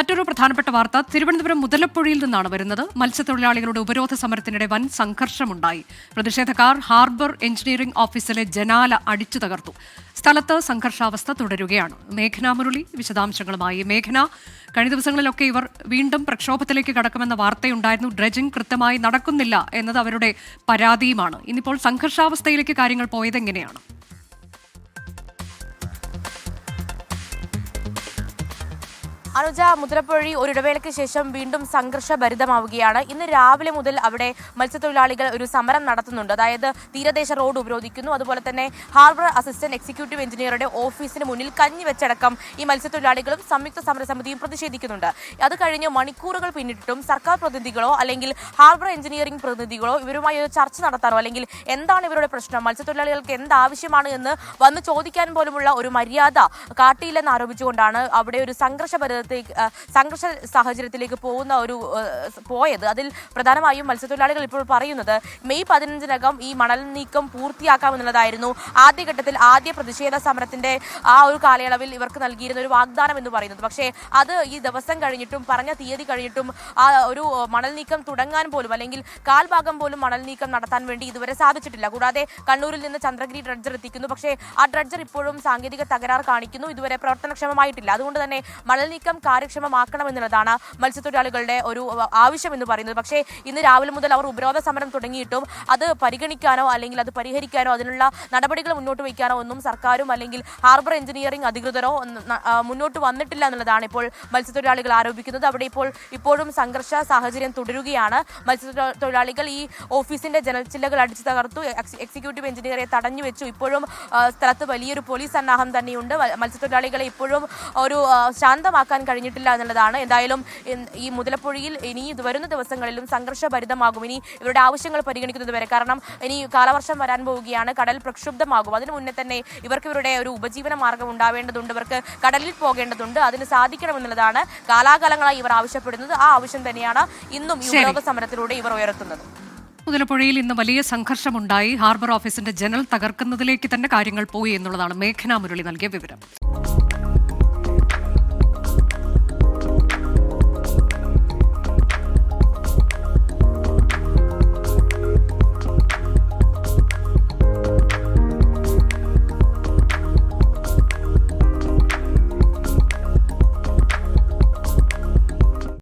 മറ്റൊരു പ്രധാനപ്പെട്ട വാർത്ത തിരുവനന്തപുരം മുതലപ്പുഴയിൽ നിന്നാണ് വരുന്നത്. മത്സ്യത്തൊഴിലാളികളുടെ ഉപരോധ സമരത്തിനിടെ വൻ സംഘർഷമുണ്ടായി. പ്രതിഷേധക്കാർ ഹാർബർ എഞ്ചിനീയറിംഗ് ഓഫീസിലെ ജനാല അടിച്ചു തകർത്തു. സ്ഥലത്ത് സംഘർഷാവസ്ഥ തുടരുകയാണ്. മേഘന മുരളി വിശദാംശങ്ങളുമായി. മേഘന കഴിഞ്ഞ ദിവസങ്ങളിലൊക്കെ ഇവർ വീണ്ടും പ്രക്ഷോഭത്തിലേക്ക് കടക്കുമെന്ന വാർത്തയുണ്ടായിരുന്നു. ഡ്രജിംഗ് കൃത്യമായി നടക്കുന്നില്ല എന്നത് അവരുടെ പരാതിയുമാണ്. ഇന്നിപ്പോൾ സംഘർഷാവസ്ഥയിലേക്ക് കാര്യങ്ങൾ പോയതെങ്ങനെയാണ്? അനുജ മുതിരപ്പുഴി ഒരു ഇടവേളയ്ക്ക് ശേഷം വീണ്ടും സംഘർഷഭരിതമാവുകയാണ്. ഇന്ന് രാവിലെ മുതൽ അവിടെ മത്സ്യത്തൊഴിലാളികൾ ഒരു സമരം നടത്തുന്നുണ്ട്. അതായത് തീരദേശ റോഡ് ഉപരോധിക്കുന്നു. അതുപോലെ തന്നെ ഹാർബർ അസിസ്റ്റന്റ് എക്സിക്യൂട്ടീവ് എഞ്ചിനീയറുടെ ഓഫീസിന് മുന്നിൽ കഞ്ഞി വെച്ചടക്കം ഈ മത്സ്യത്തൊഴിലാളികളും സംയുക്ത സമരസമിതിയും പ്രതിഷേധിക്കുന്നുണ്ട്. അത് കഴിഞ്ഞ് മണിക്കൂറുകൾ പിന്നിട്ടിട്ടും സർക്കാർ പ്രതിനിധികളോ അല്ലെങ്കിൽ ഹാർബർ എഞ്ചിനീയറിംഗ് പ്രതിനിധികളോ ഇവരുമായി ഒരു ചർച്ച നടത്താനോ അല്ലെങ്കിൽ എന്താണ് ഇവരുടെ പ്രശ്നം മത്സ്യത്തൊഴിലാളികൾക്ക് എന്ത് ആവശ്യമാണ് എന്ന് വന്ന് ചോദിക്കാൻ പോലുമുള്ള ഒരു മര്യാദ കാട്ടിയില്ലെന്ന് ആരോപിച്ചുകൊണ്ടാണ് അവിടെ ഒരു സംഘർഷഭരിതത്തേക്ക് ആ, സംഘർഷ സാഹചര്യത്തിലേക്ക് പോകുന്ന ഒരു പോയത്. അതിൽ പ്രധാനമായും മത്സ്യത്തൊഴിലാളികൾ ഇപ്പോൾ പറയുന്നത് മെയ് പതിനഞ്ചിനകം ഈ മണൽ നീക്കം പൂർത്തിയാക്കാമെന്നുള്ളതായിരുന്നു. ആദ്യഘട്ടത്തിൽ ആദ്യ പ്രതിഷേധ സമരത്തിന്റെ ആ ഒരു കാലയളവിൽ ഇവർക്ക് നൽകിയിരുന്ന ഒരു വാഗ്ദാനം എന്ന് പറയുന്നത്. പക്ഷേ അത് ഈ ദിവസം കഴിഞ്ഞിട്ടും പറഞ്ഞ തീയതി കഴിഞ്ഞിട്ടും ആ ഒരു മണൽ നീക്കം തുടങ്ങാൻ പോലും അല്ലെങ്കിൽ കാൽഭാഗം പോലും മണൽ നീക്കം നടത്താൻ വേണ്ടി ഇതുവരെ സാധിച്ചിട്ടില്ല. കൂടാതെ കണ്ണൂരിൽ നിന്ന് ചന്ദ്രഗിരി ഡ്രഡ്ജർ എത്തിക്കുന്നു. പക്ഷേ ആ ഡ്രഡ്ജർ ഇപ്പോഴും സാങ്കേതിക തകരാർ കാണിക്കുന്നു. ഇതുവരെ പ്രവർത്തനക്ഷമമായിട്ടില്ല. അതുകൊണ്ട് തന്നെ മണൽ നീക്കം കാര്യക്ഷമമാക്കണമെന്നുള്ളതാണ് മത്സ്യത്തൊഴിലാളികളുടെ ഒരു ആവശ്യം എന്ന് പറയുന്നത്. പക്ഷേ ഇന്ന് രാവിലെ മുതൽ അവർ ഉപരോധ സമരം തുടങ്ങിയിട്ടും അത് പരിഗണിക്കാനോ അല്ലെങ്കിൽ അത് പരിഹരിക്കാനോ അതിനുള്ള നടപടികൾ മുന്നോട്ട് വയ്ക്കാനോ ഒന്നും സർക്കാരും അല്ലെങ്കിൽ ഹാർബർ എഞ്ചിനീയറിംഗ് അധികൃതരോ മുന്നോട്ട് വന്നിട്ടില്ല എന്നുള്ളതാണ് ഇപ്പോൾ മത്സ്യത്തൊഴിലാളികൾ ആരോപിക്കുന്നത്. അവിടെ ഇപ്പോൾ ഇപ്പോഴും സംഘർഷ സാഹചര്യം തുടരുകയാണ്. മത്സ്യത്തൊഴിലാളികൾ ഈ ഓഫീസിന്റെ ജനച്ചില്ലകൾ അടിച്ചു തകർത്തു. എക്സിക്യൂട്ടീവ് എഞ്ചിനീയറെ തടഞ്ഞു വെച്ചു. ഇപ്പോഴും സ്ഥലത്ത് വലിയൊരു പോലീസ് സന്നാഹം തന്നെയുണ്ട്. മത്സ്യത്തൊഴിലാളികളെ ഇപ്പോഴും ഒരു ആ, ശാന്തമാക്കാൻ കഴിഞ്ഞിട്ടില്ല എന്നുള്ളതാണ്. എന്തായാലും ഈ മുതലപ്പുഴയിൽ ഇനി ഇത് വരുന്ന ദിവസങ്ങളിലും സംഘർഷഭരിതമാകും. ഇനി ഇവരുടെ ആവശ്യങ്ങൾ പരിഗണിക്കുന്നത് വരെ. കാരണം ഇനി കാലവർഷം വരാൻ പോവുകയാണ്. കടൽ പ്രക്ഷുബ്ധമാകും. അതിനു മുന്നേ തന്നെ ഇവർക്ക് ഇവരുടെ ഒരു ഉപജീവന മാർഗം ഉണ്ടാവേണ്ടതുണ്ട്. ഇവർക്ക് കടലിൽ പോകേണ്ടതുണ്ട്. അതിന് സാധിക്കണമെന്നുള്ളതാണ് കാലാകാലങ്ങളായി ഇവർ ആവശ്യപ്പെടുന്നത്. ആ ആവശ്യം തന്നെയാണ് ഇന്നും ഈ ഉപയോഗ സമരത്തിലൂടെ ഇവർ ഉയർത്തുന്നത്. മുതലപ്പുഴയിൽ ഇന്ന് വലിയ സംഘർഷമുണ്ടായി. ഹാർബർ ഓഫീസിന്റെ ജനൽ തകർക്കുന്നതിലേക്ക് തന്നെ കാര്യങ്ങൾ പോയി എന്നുള്ളതാണ് മേഘനാ മുരളി നൽകിയ വിവരം.